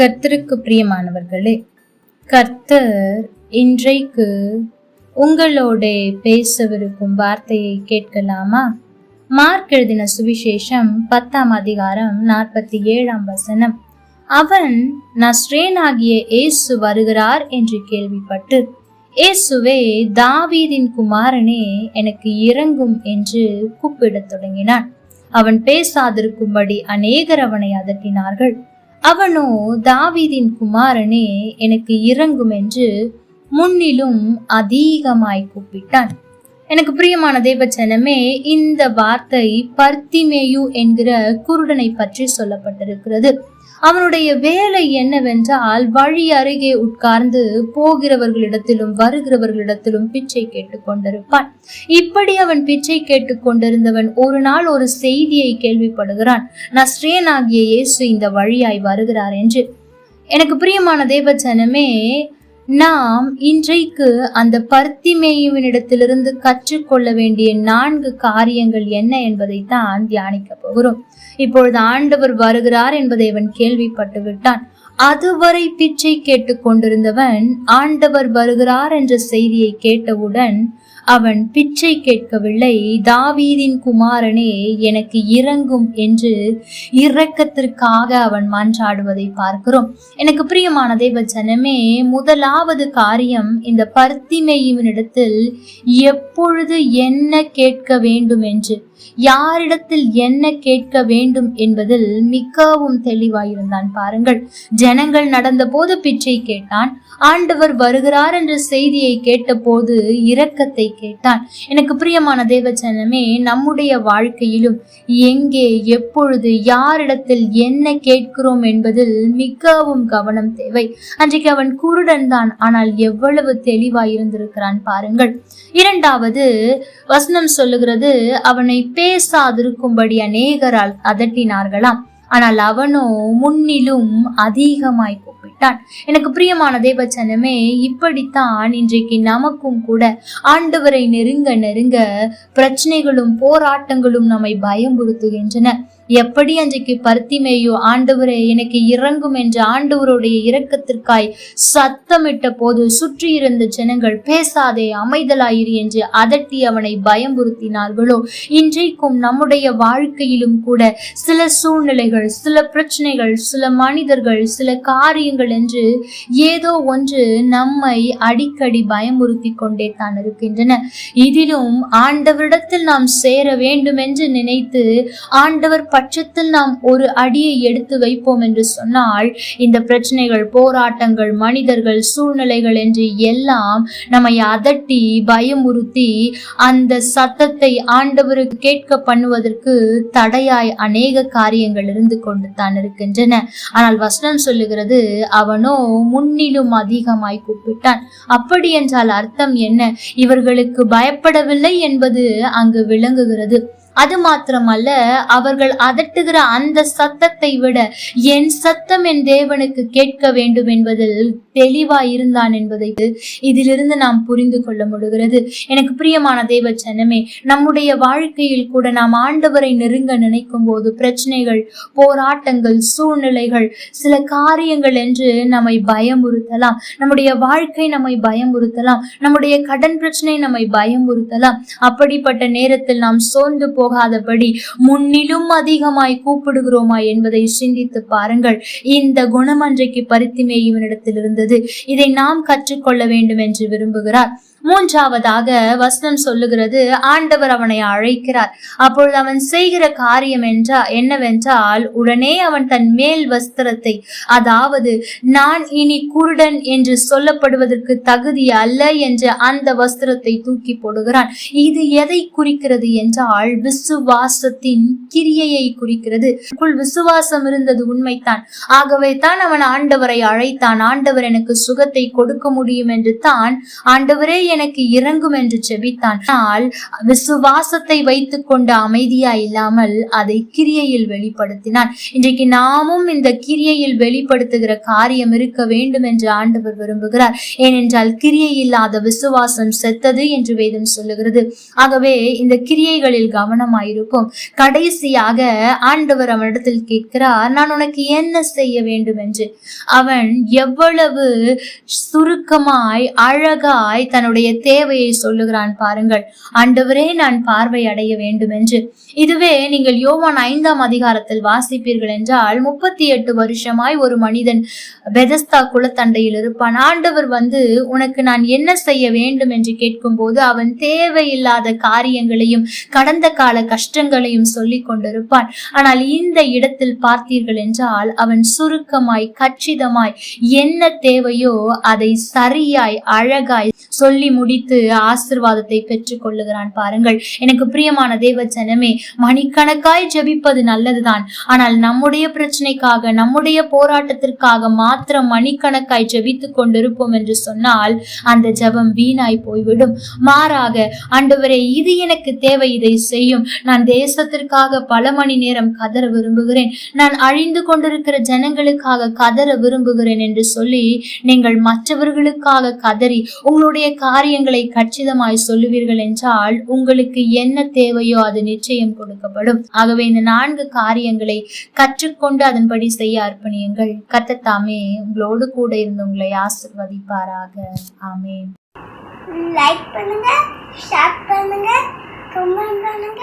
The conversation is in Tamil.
கர்த்தருக்கு பிரியமானவர்களே கர்த்தர் இன்றைக்கு உங்களோட பேசவிருக்கும் வார்த்தையை கேட்கலாமா? மார்க் எழுதின சுவிசேஷம் பத்தாம் அதிகாரம் நாற்பத்தி ஏழாம் வசனம். அவன் நஸ்ரேனாகிய இயேசு வருகிறார் என்று கேள்விப்பட்டு இயேசுவே தாவீதின் குமாரனே எனக்கு இறங்கும் என்று கூப்பிடத் தொடங்கினான். அவன் பேசாதிருக்கும்படி அநேகர் அவனை அதட்டினார்கள். அவனோ தாவீதின் குமாரனே எனக்கு இறங்கும் என்று முன்னிலும் அதிகமாய் கூப்பிட்டான். எனக்கு பிரியமான தேவச்சனமே இந்த வார்த்தை பர்த்திமேயு என்கிற குருடனை பற்றி சொல்லப்பட்டிருக்கிறது. அவனுடைய வேலை என்னவென்றால் வழி அருகே உட்கார்ந்து போகிறவர்களிடத்திலும் வருகிறவர்களிடத்திலும் பிச்சை கேட்டுக் கொண்டிருப்பான். இப்படி அவன் பிச்சை கேட்டுக்கொண்டிருந்தவன் ஒரு நாள் ஒரு செய்தியை கேள்விப்படுகிறான். நஸ்ரேனாகிய இயேசு இந்த வழியாய் வருகிறார் என்று. எனக்கு பிரியமான தேவச்சனமே நாம் இன்றைக்கு அந்த பருத்திமேயுவினிடத்திலிருந்து கற்றுக்கொள்ள வேண்டிய நான்கு காரியங்கள் என்ன என்பதைத்தான் தியானிக்க போகிறோம். இப்பொழுது ஆண்டவர் வருகிறார் என்பதை அவன் கேள்விப்பட்டு விட்டான். அதுவரை பிச்சை கேட்டு கொண்டிருந்தவன் ஆண்டவர் வருகிறார் என்ற செய்தியை கேட்டவுடன் அவன் பிச்சை கேட்கவில்லை. தாவீதின் குமாரனே எனக்கு இறங்கும் என்று இரக்கத்திற்காக அவன் மன்றாடுவதை பார்க்கிறோம். எனக்கு பிரியமான தேவச்சனமே முதலாவது காரியம் இந்த பருத்திமையினிடத்தில் எப்பொழுது என்ன கேட்க வேண்டும் என்று யாரிடத்தில் என்ன கேட்க வேண்டும் என்பதில் மிகவும் தெளிவாயிருந்தான் பாருங்கள். ஜனங்கள் நடந்த போது பிச்சை கேட்டான். ஆண்டவர் வருகிறார் என்ற செய்தியை கேட்டபோது இரக்கத்தை கேட்டான். எனக்கு பிரியமான தேவச்சனமே நம்முடைய வாழ்க்கையிலும் எங்கே எப்பொழுது யாரிடத்தில் என்ன கேட்கிறோம் என்பதில் மிகவும் கவனம் தேவை. அன்றைக்கு அவன் குருடன் தான் ஆனால் எவ்வளவு தெளிவாயிருந்திருக்கிறான் பாருங்கள். இரண்டாவது வசனம் சொல்லுகிறது அவனை பேசாதிருக்கும்படி அநேகரால் அதட்டினார்களாம். ஆனால் அவனோ முன்னிலும் அதிகமாய் கூப்பிட்டான். எனக்கு பிரியமான தேவச்சனமே இப்படித்தான் இன்றைக்கு நமக்கும் கூட ஆண்டவரை நெருங்க நெருங்க பிரச்சனைகளும் போராட்டங்களும் நம்மை பயம்புறுத்துகின்றன எப்படி அன்றைக்கு பருத்திமேயோ ஆண்டவரே எனக்கு இறங்கும் என்ற ஆண்டவருடைய இரக்கத்திற்காய் சத்தமிட்ட போது சுற்றி இருந்த ஜனங்கள் பேசாதே அமைதலாயிரு என்று அதட்டி அவனை பயமுறுத்தினார்களோ? இன்றைக்கும் நம்முடைய வாழ்க்கையிலும் கூட சில சூழ்நிலைகள் சில பிரச்சனைகள் சில மனிதர்கள் சில காரியங்கள் என்று ஏதோ ஒன்று நம்மை அடிக்கடி பயமுறுத்தி கொண்டே தான் இருக்கின்றன. இதிலும் ஆண்டவரிடத்தில் நாம் சேர வேண்டும் என்று நினைத்து ஆண்டவர் பட்சத்தில் நாம் ஒரு அடியை எடுத்து வைப்போம் என்று சொன்னால் இந்த பிரச்சனைகள் போராட்டங்கள் மனிதர்கள் சூழ்நிலைகள் என்று எல்லாம் நம்மை அதட்டி பயமுறுத்தி அந்த சத்தத்தை ஆண்டவருக்கு கேட்க பண்ணுவதற்கு தடையாய் அநேக காரியங்கள் இருந்து கொண்டு தான் இருக்கின்றன. ஆனால் வசனம் சொல்லுகிறது அவனோ முன்னிலும் அதிகமாய் கூப்பிட்டான். அப்படி என்றால் அர்த்தம் என்ன? இவர்களுக்கு பயப்படவில்லை என்பது அங்கு விளங்குகிறது. அது மாத்திரமல்ல அவர்கள் அதட்டுகிற அந்த சத்தத்தை விட என் சத்தம் என் தேவனுக்கு கேட்க வேண்டும் என்பதில் தெளிவா இருந்தான் என்பதை இதிலிருந்து நாம் புரிந்து கொள்ள முடிகிறது. எனக்கு பிரியமான தேவ சனமே நம்முடைய வாழ்க்கையில் கூட நாம் ஆண்டவரை நெருங்க நினைக்கும் போது பிரச்சனைகள் போராட்டங்கள் சூழ்நிலைகள் சில காரியங்கள் என்று நம்மை பயமுறுத்தலாம். நம்முடைய வாழ்க்கை நம்மை பயமுறுத்தலாம். நம்முடைய கடன் பிரச்சனை நம்மை பயமுறுத்தலாம். அப்படிப்பட்ட நேரத்தில் நாம் சோர்ந்து போகாதபடி முன்னிலும் அதிகமாய் கூப்பிடுகிறோமா என்பதை சிந்தித்து பாருங்கள். இந்த குணம் அன்றைக்கு பருத்திமே இவனிடத்தில் இருந்தது. இதை நாம் கற்றுக்கொள்ள வேண்டும் என்று விரும்புகிறார். மூன்றாவதாக வசனம் சொல்லுகிறது ஆண்டவர் அவனை அழைக்கிறார். அப்பொழுது அவன் செய்கிற காரியம் என்றா என்னவென்றால் உடனே அவன் தன் மேல் வஸ்திரத்தை அதாவது நான் இனி குருடன் என்று சொல்லப்படுவதற்கு தகுதி அல்ல என்று அந்த வஸ்திரத்தை தூக்கி போடுகிறான். இது எதை குறிக்கிறது என்றால் விசுவாசத்தின் கிரியையை குறிக்கிறது. விசுவாசம் இருந்தது உண்மைத்தான் ஆகவே தான் அவன் ஆண்டவரை அழைத்தான். ஆண்டவர் எனக்கு சுகத்தை கொடுக்க முடியும் என்று தான் ஆண்டவரே எனக்கு இறங்கும் என்று செபித்தான் ஆனால் விசுவாசத்தை வைத்துக் கொண்டு அமைதியா இல்லாமல் அதை கிரியையில் வெளிப்படுத்தினான் இன்றைக்கு நாமும் இந்த கிரியையில் வெளிப்படுத்துகிற காரியம் இருக்க வேண்டும் என்று ஆண்டவர் விரும்புகிறார். ஏனென்றால் கிரியை இல்லாத விசுவாசம் செத்தது என்று வேதம் சொல்லுகிறது. ஆகவே இந்த கிரியைகளில் கவனமாயிருக்கும் கடைசியாக ஆண்டவர் அவனிடத்தில் கேட்கிறார் நான் உனக்கு என்ன செய்ய வேண்டும்? என்று. அவன் எவ்வளவு சுருக்கமாய் அழகாய் தன்னுடைய தேவையை சொல்லுகிறான் பாருங்கள். ஆண்டவரே நான் பார்வை அடைய வேண்டும் என்று இதுவே நீங்கள் யோவான் ஐந்தாம் அதிகாரத்தில் வாசிப்பீர்கள் என்றால் முப்பத்தி எட்டு வருஷமாய் ஒரு மனிதன் பெதஸ்தா குளத்தண்டையில் இருப்பான். ஆண்டவர் வந்து உனக்கு நான் என்ன செய்ய வேண்டும்? என்று கேட்கும்போது அவன் தேவையில்லாத காரியங்களையும் கடந்த கால கஷ்டங்களையும் சொல்லிக் கொண்டிருப்பான். ஆனால் இந்த இடத்தில் பார்த்தீர்கள் என்றால் அவன் சுருக்கமாய் கச்சிதமாய் என்ன தேவையோ அதை சரியாய் அழகாய் சொல்லி முடித்து ஆசிர்வாதத்தை பெற்றுக் கொள்ளுகிறான் பாருங்கள். எனக்கு பிரியமான தேவ ஜனமே மணிக்கணக்காய் ஜெபிப்பது நல்லதுதான். ஆனால் நம்முடைய பிரச்சனைக்காக நம்முடைய போராட்டத்திற்காக மாத்திரம் மணிக்கணக்காய் ஜெபித்துக் கொண்டிருப்போம் என்று சொன்னால் அந்த ஜெபம் வீணாய் போய்விடும். மாறாக ஆண்டவரே இது எனக்கு தேவை இதை செய்யும். நான் தேசத்திற்காக பல மணி நேரம் கதற விரும்புகிறேன். நான் அழிந்து கொண்டிருக்கிற ஜனங்களுக்காக கதற விரும்புகிறேன் என்று சொல்லி நீங்கள் மற்றவர்களுக்காக கதறி உங்களுடைய காரியங்களை கச்சிதமாய் சொல்லுவீர்கள் என்றால் உங்களுக்கு என்ன தேவையோ அது நிச்சயம் கொடுக்கப்படும். ஆகவே இந்த நான்கு காரியங்களை கற்றுக்கொண்டு அதன்படி செய்ய அர்ப்பணியுங்கள். கத்தத்தாமே உங்களோடு கூட இருந்து உங்களை ஆசிர்வதிப்பாராக. ஆமே லைக் பண்ணுங்க ஷேர் பண்ணுங்க கமெண்ட் பண்ணுங்க.